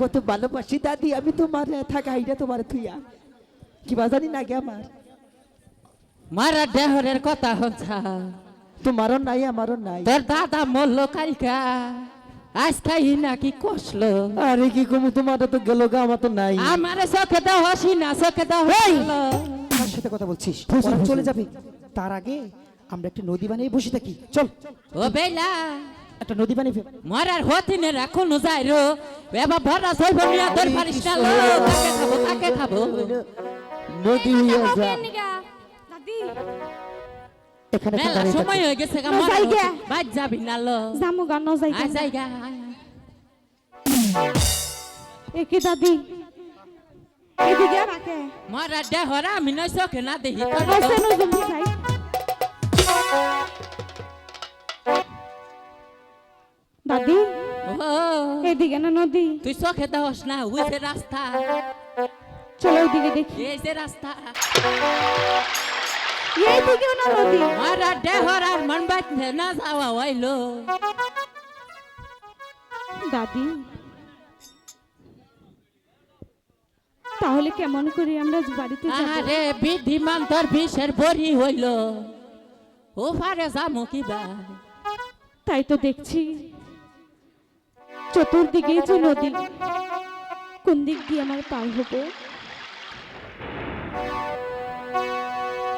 কত ভালোবাসি দাদি আমি তোমার থাকা এইটা তোমার থুইয়া। কি বাজানি না গে আমার। মারা দেহরের কথা হচ্ছা। তোমারও নাই আমারও নাই। তোর দাদা মরল কালকা। আজ খাই নাকি কষলো। আরে কি কমু তোমার তো গেল গা আমার তো নাই। আমার চোখে দাও হাসি না চোখে দাও। কার সাথে কথা বলছিস? চলে যাবে। তার আগে আমরা একটা নদী বানিয়ে বসে থাকি। চল। ও বেলা। একটা নদী বানিয়ে ফেল। মরার হতিনে রাখুন যাই রো। এবার ভরা সইব নিয়ে তোর পারিস না লো তাকে খাব তাকে খাব। নদী হইয়া যা। দাদি। এখানে মেলা সময়। হয়ে গেছে গা না, মরার গে। বাদ যাবি না লো। জামু গান যাই আয় জায়গা একে দাদি? এদিকে রাখে মরার দেহরা চোখে না দেখি। তোর এদিকে না নদী? তুই চোখে দাওস না ওই যে রাস্তা। চলো ওইদিকে দেখি। এই যে রাস্তা। এইদিকেও না নদী? মরার দেহর আর মন বাঁচতে না যাওয়া হইল। দাদি তাহলে কেমন করি আমরা বাড়িতে যাব? আরে বিধিমান তোর বিষের বড়ি হইল। ও পারে যামো কিবা। তাই তো দেখছি। চতুর্দিকে যে নদী কোন দিক দিয়ে আমার পার হব?